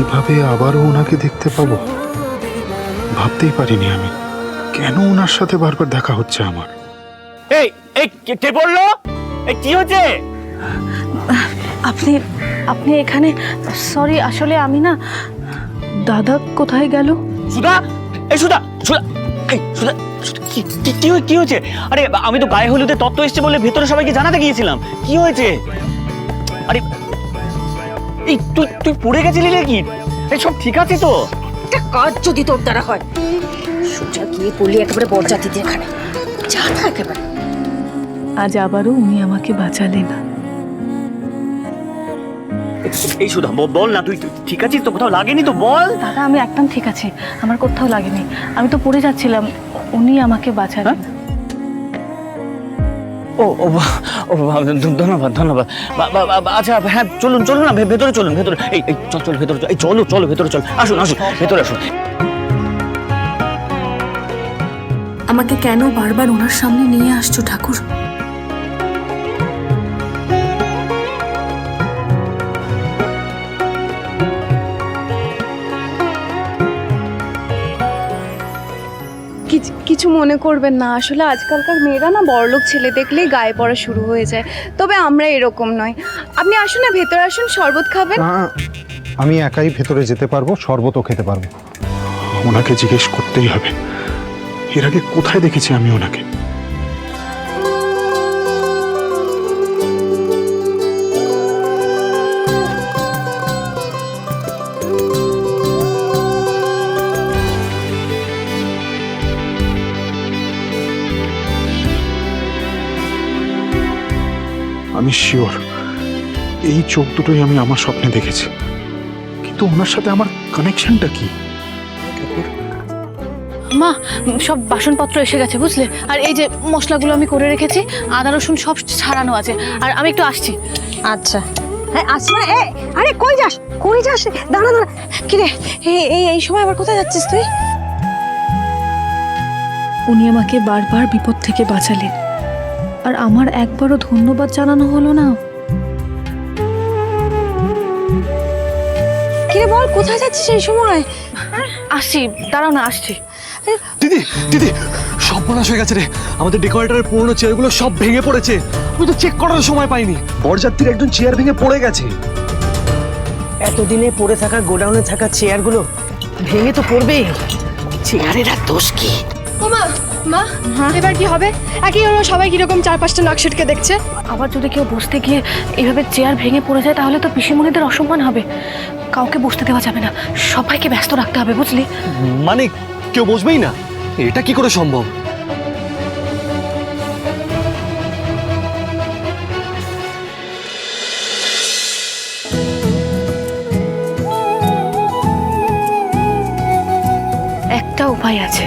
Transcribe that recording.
এইভাবে আবারও ওনাকে দেখতে পাবো? ভাবতেই পারিনি আমি। কেন ওনার সাথে বারবার দেখা হচ্ছে আমার? এই এই কে বলল? এই কি হচ্ছে আপনি আপনি এখানে সরি আসলে আমি না দাদা কোথায় গেল? সুধা এই সুধা সুধা এই সুধা সুধা, কি হয়েছে? আরে আমি তো গায়ে হলুদের তত্ত্ব এসছে বলে ভেতরে সবাইকে জানাতে গিয়েছিলাম। কি হয়েছে? আরে এই তুই তুই পড়ে গেছিলি নাকি? এই সব ঠিক আছে তো? একটা কাজ যদি তোর দ্বারা হয় সোজা গিয়ে পড়লি একেবারে বরজাতিদের এখানে। যা না একেবারে। আজ আবারও উনি আমাকে বাঁচালেন। এই সুধা বল না তুই তুই ঠিক আছিস তো? কোথাও লাগেনি তো? বল। দাদা আমি একদম ঠিক আছি। আমার কোথাও লাগেনি। আমি তো পড়ে যাচ্ছিলাম। উনি আমাকে বাঁচালেন। ও ও ও ধন্যবাদ ধন্যবাদ। আচ্ছা হ্যাঁ চলুন চলুন না ভেতরে চলুন, ভেতরে। এই এই, চল চল, ভেতরে, এই, চলো চলো, ভেতরে চল। আসুন আসুন, ভেতরে আসুন। আমাকে কেন বারবার ওনার সামনে নিয়ে আসছো, ঠাকুর? কিছু- কিছু মনে করবেন না। আসলে আজকালকার মেয়েরা না বড়লোক ছেলে দেখলেই গায়ে পড়া শুরু হয়ে যায়। তবে আমরা এরকম নয় আপনি আসুন না ভেতরে আসুন শরবত খাবেন। আমি একাই ভেতরে যেতে পারব শরবতও খেতে পারব। ওনাকে জিজ্ঞেস করতেই হবে। এর আগে কোথায় দেখেছি আমি ওনাকে? আমি শিওর এই চোখ দুটোই আমি আমার স্বপ্নে দেখেছি। কিন্তু ওনার সাথে আমার কানেকশনটা কি? মা সব বাসনপত্র এসে গেছে বুঝলে? আর এই যে মশলাগুলো আমি করে রেখেছি আদা রসুন সব ছাড়ানো আছে। আর আমি একটু আসছি। আচ্ছা। হ্যাঁ আসি না এ আরে কই যাস? কই যাস? দাঁড়া দাঁড়া। কিরে এই এই সময় আবার কোথায় যাচ্ছিস তুই? উনি আমাকে বারবার বিপদ থেকে বাঁচালেন। আর আমার একবারও ধন্যবাদ জানানো হলো না। কিরে বল কোথায় যাচ্ছিস এই সময়? আসছি দাঁড়াও না আসছি। দিদি দিদি সব বনাশ হয়ে গেছে রে। আমাদের ডেকোরেটরের পুরনো চেয়ারগুলো সব ভেঙে পড়েছে। আমি তো চেক করার সময় পাইনি। বরযাত্রীর একজন চেয়ার ভেঙে পড়ে গেছে। এতদিনে পড়ে থাকা গোডাউনে থাকা চেয়ারগুলো ভেঙে তো পড়বেই। চেয়ারের আর দোষ কি? মা মা এবার কি হবে? একই ওরা সবাই কীরকম চার পাঁচটা নকশাটকে দেখছে। আবার যদি কেউ বসতে গিয়ে এইভাবে চেয়ার ভেঙে পড়ে যায় তাহলে তো পিসিমণিদের অসম্মান হবে। কাউকে বসতে দেওয়া যাবে না। সবাইকে ব্যস্ত রাখতে হবে বুঝলি? মানে কেউ বসবেই না? এটা কি করে সম্ভব? একটা উপায় আছে।